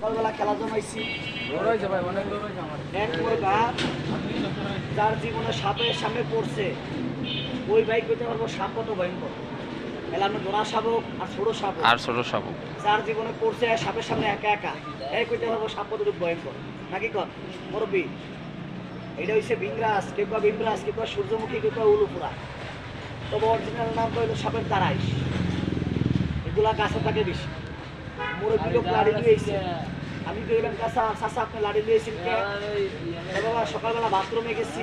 সকালবেলা খেলা জমাইছি। এক যার জীবনে সাপের সামনে পড়ছে ওই বাইক করতে পারব সাপ কত ভয়ঙ্কর। এলানো জোড়া শাবক আর ছোট শাবক আর ছোট শাবক যার জীবনে পড়ছে সাপের সামনে একা একা করতে পারব সাপ ভয়ঙ্কর। নাকি মুরব্বী এটা হচ্ছে বিংরাস বিমরাস সূর্যমুখী উলুপুরা। তবে অরিজিনাল নাম সাপের তারাইশ এগুলা গাছে থাকে বেশি। মুরব্বী লোক লাড়ি আমি কাঁচা চাষা আপনি লাড়ি কে? বাবা সকালবেলা বাথরুমে গেছি।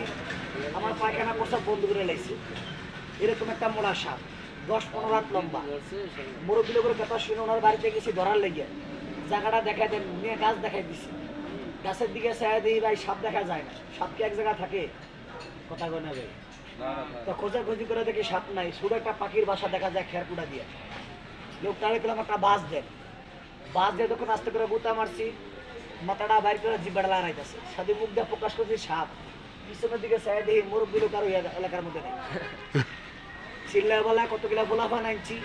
আমার পায়খানা প্রসাব বন্ধ করে লাইছি। এরকম একটা মোড়া সাপ দশ পনেরো হাত লম্বা। মুরব্বী লোকের কথা শুনে ওনার বাড়িতে গেছি ধরার লেগে। জায়গাটা দেখাই দেন নিয়ে গাছ দেখাই দিছি। গাছের দিকে চাই দিই ভাই সাপ দেখা যায় না। সাপ কি এক জায়গায় থাকে? কথা কয় না ভাই? তো খোঁজাখুঁজি করে দেখি সাপ নাই। শুধু একটা পাখির বাসা দেখা যায় খেরকুটা দিয়ে। লোকটা একটা বাস দেন। বাস দিয়ে যখন আস্তে করে গুতা মারছি, মাথাটা বাইর করে জিব্বাটা লড়াইতেছে সাথে মুখ দিয়ে প্রকাশ করছি, সাপ। পিছনের দিকে চাই দিই মুরব্বী লোক আর ওই এলাকার মধ্যে নেই। চিল্লা বলা কত কিলা বলা বানাইছি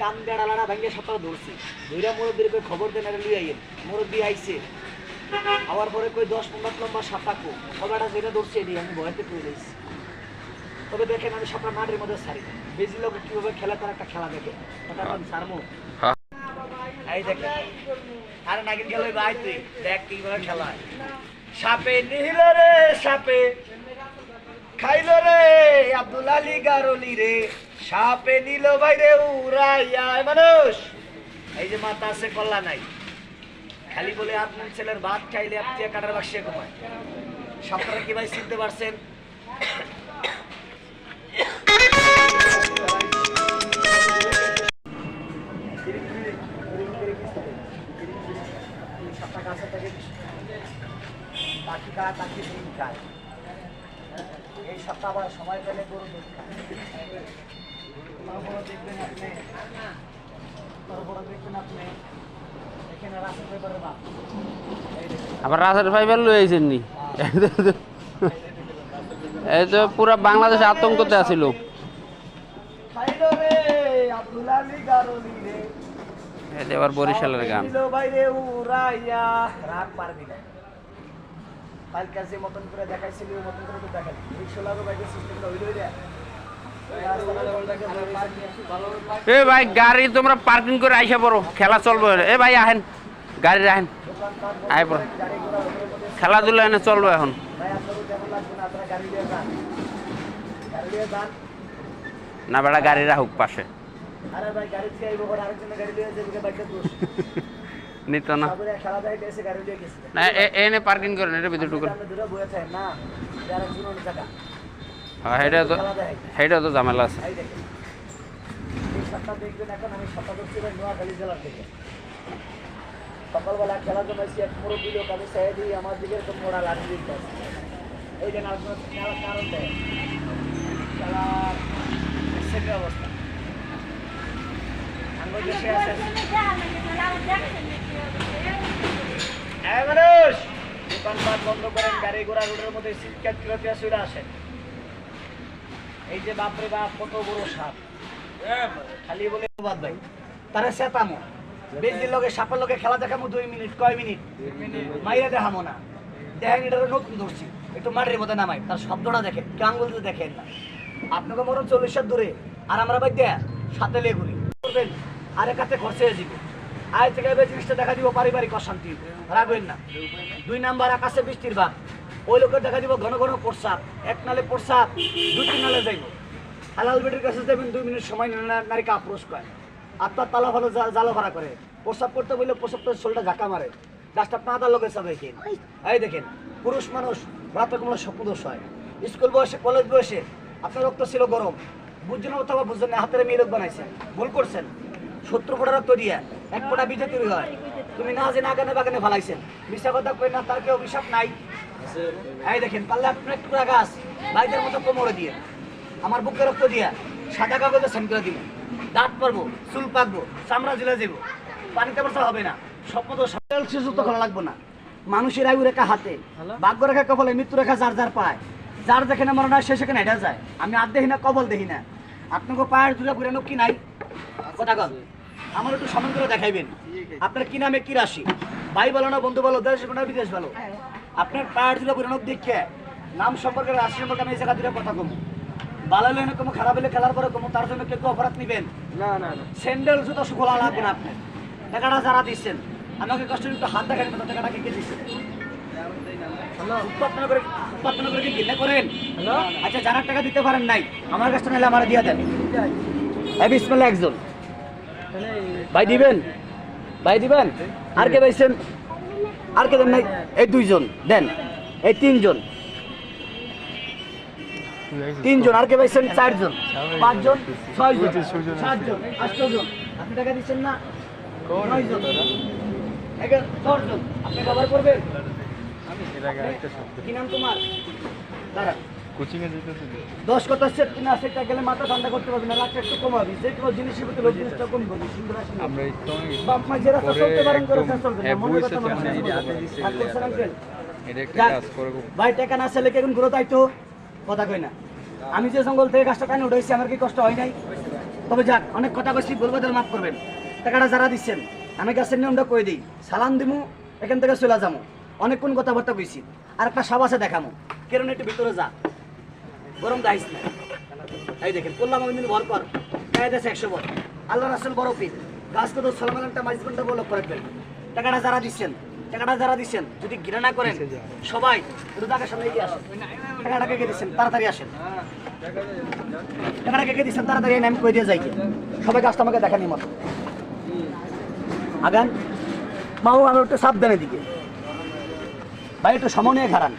টান বেড়া লাড়া ভাঙ্গে সকাল ধরছি। দুইটা মুরব্বীর কই খবর দেন আর লুই আইয়েন। মুরব্বী আইছে। আবার পরে কই, দশ পনেরো লম্বা সাপাকো সবাইটা যেটা ধরছে এদিকে, আমি ভয়তে করে দিয়েছি তবে দেখেন আমি সাপটা মাঠের মধ্যে সারি বেশি লোক কীভাবে খেলা তার একটা খেলা দেখে। আমি সারমো। এই দেখেন আরে ভাই দেখ কীভাবে খেলা সাপে নিহিল রে, সাপে। খাইল রে, আব্দুল আলী গারলি রে। সাপে নিল ভাই রে উড়াইয়া মানুষ। এই যে মাথা আছে, কল্লা নাই। খালি বলে আপনার ছেলের ভাত খাইলে আপনি কাটার বাক্সে ঘুমায়। সাপটা কি ভাই চিনতে পারছেন? খায় পাখি ডিম খায় এই সপ্তাহ আবার সময় পেলে গরু দুধ খায় দেখবেন আপনি। দেখবেন আপনি। এখানে বাপ আবার ফাইবার আইছেন নি? এই তো পুরা বাংলাদেশে আতঙ্কতে আছিল। খাইলো রে আব্দুল আলী গারলি রে। এই যে আবার বরিশালের গান। বাইরে উড়াইয়া। কালকে যে মতন করে দেখাইছিলি ওই মতন করে তো দেখাই এই সোলারও বাইকের সিস্টেমটা হইল রে এ ভাই গাড়ি তোমরা পার্কিং করে আইসা পড়ো খেলা চলবে এ ভাই আহেন গাড়ি রাহেন আয় পড়ো। খেলাধুলা এনে চলবে এখন। না আপনারা গাড়ি দিয়ে যান। গাড়ি দিয়ে যান। না বেড়া গাড়ি রাহুক পাশে। আরে ভাই গাড়ি আইবো আরেকজনের গাড়ি দিয়ে যাবে বাইকটা দোষ। নিত না। খেলা না এ- এনে পার্কিং করেন এটা ভিতরে ঢুকেন হ্যাঁ এটা তো খেলা দেখাই। তো ঝামেলা আছে। সকালবেলা খেলা জমাইছি এক মুরব্বী লোক আমি চাই দিই আমার দিকে এরকম মোড়া আছে। এই যে খেলা কারণ দেয় খেলার অবস্থা। আঙ্গুল দেশে আছে। মানুষ! দোকানপাট বন্ধ করেন গাড়ি ঘোড়া রোডের মধ্যে সিটকাট কিলোতে চলে আসেন। এই যে বাপরে বাপ কত বড় সাপ। খালি বলে বাদ ভাই। তারা সেতামো বেজির লগে সাপের লগে খেলা দেখামো দুই মিনিট কয় মিনিট? মাইরা দেখামো না। দেখেন এটা নতুন ধরছি। একটু মাটির মধ্যে নামাই তার শব্দটা দেখেন কি আঙ্গুল দেখেন না। আপনাকে মরণ চল্লিশ দূরে। আর আমরা বাই দেয়া সাথে লেগে ঘুরি করবেন আরে কাছে খরচে যাবে আয় থেকে এবার জিনিসটা দেখা দিব পারিবারিক অশান্তি। রাখবেন না। দুই নাম্বার আকাশে বৃষ্টির ভাগ ওই লোকের দেখা দিব ঘন ঘন প্রসাব এক নালে প্রসাব দুই তিন নালে যাইব হালাল বেটির কাছে যাবেন দুই মিনিট সময় নারীকে আক্রোশ করে আপনার তালা ভালো জালো ভাড়া করে। প্রসাব করতে বললে প্রসাব করে শোলটা ঝাঁকা মারে। গাছটা পাঁদার লোকের সব দেখেন। এই দেখেন, পুরুষ মানুষ রাতে কোনো স্বপ্নদোষ হয়। স্কুল বয়সে, কলেজ বয়সে আপনার রক্ত ছিল গরম। বুঝছেন অথবা বুঝছেন না, হাতের মেয়ে রোগ বানাইছেন। ভুল করছেন। শত্রু ফোটা রক্ত দিয়ে। এক ফোটা বিজে তৈরি হয়। তুমি না যে নাগানে বাগানে ফালাইছেন। মিশা কথা কই না তার কেউ অভিশাপ নাই। এই দেখেন পারলে আপনি একটু গাছ লাইটের মতো কোমরে দিয়ে। আমার বুকে রক্ত দিয়া সাদা কাগজে সেন করে দিব। দাঁত পারব চুল পাকবো চামড়া ঝুলে যাব। পানিতে বসা হবে না। স্বপ্ন তো শিশু তো করা লাগবো না। মানুষের আয়ু রেখা হাতে। ভাগ্য রেখা কপালে মৃত্যু রেখা যার যার পায়। যার দেখে না মরণ হয় সে সেখানে হেঁটে যায়। আমি আর দেখি না কবল দেখি না। আপনাকে পায়ের দুটা পুরানো কি নাই? কথা কল আমার একটু সমান করে দেখাইবেন। আপনার কি নামে কি রাশি? ভাই ভালো না বন্ধু ভালো দেশ না বিদেশ ভালো? আপনার পায়ের দিলে পুরানো দেখে নাম সম্পর্কে রাশি সম্পর্কে আমি এই জায়গা দিলে কথা কমু। ভালো হলে কমু খারাপ হলে খেলার পরে কমু তার জন্য কেউ অপরাধ নিবেন? না না না। স্যান্ডেল জুতো শুকলা লাগবে না আপনি টাকাটা যারা দিচ্ছেন আমাকে কষ্ট একটু হাত দেখান কত টাকাটা কে কে দিচ্ছেন উৎপাদন করে উৎপাদন করে কি কিনে করেন? আচ্ছা যারা টাকা দিতে পারেন নাই আমার কাছে নিলে আমার দিয়ে দেন। হ্যাঁ বিসমিল্লাহ একজন। ভাই দিবেন? ভাই দিবেন? আর কে পাইছেন? আর কে দেন নাই? এই দুইজন, দেন। এই তিনজন। তিনজন, আর কে পাইছেন? চারজন। পাঁচজন, ছয়জন, সাতজন আটজন আপনি টাকা দিচ্ছেন না? নয়জন। দশজন। আপনি ব্যবহার করবেন? কি নাম তোমার? দাঁড়া কোচিং এ যেতেছি দশ কত সেট কিনা গেলে মাথা ঠান্ডা করতে পারবি না একটু কমাবি যে কোনো জিনিসের প্রতি লোক জিনিসটা কম করবি সুন্দর আসে আমরা একটু বাপ মা যে রাস্তা চলতে পারেন করে রাস্তা চলবে না কথা মনে uncle? এটা একটা কাজ করে ভাই টাকা না ছেলে ঘুরো কথা কই না। আমি যে জঙ্গল থেকে গাছটা টানে উঠেছি আমার কি কষ্ট হয় নাই? তবে যাক অনেক কথা কইছি বলবাদের মাফ করবেন। টাকাটা যারা দিচ্ছেন আমি গাছের নিয়মটা কই দিই? সালাম দিমু এখান থেকে চলে যাব অনেকক্ষণ কথাবার্তা কইছি। আর একটা সব আছে দেখামো। কেন একটু ভিতরে যা। গরম গাইস। না এই দেখেন করলাম আমি ভর কর দেশে একশো বর আল্লাহ রাসুল বড় পিস গাছ কত সালাম আলামটা মাইজ ঘণ্টা বলো রাখবেন টাকাটা যারা দিচ্ছেন টাকাটা যারা দিচ্ছেন যদি ঘৃণা করেন সবাই একটু টাকার সামনে এগিয়ে আসেন। টাকাটা কে কে দিচ্ছেন? তাড়াতাড়ি আসেন। টাকাটা কে দিচ্ছেন? তাড়াতাড়ি আমি কই দিয়ে যাই সবাই কাজটা আমাকে দেখানি মতো। আগান। মাও আমি একটু সাবধানে দিকে। ভাই একটু সময় নিয়ে খারান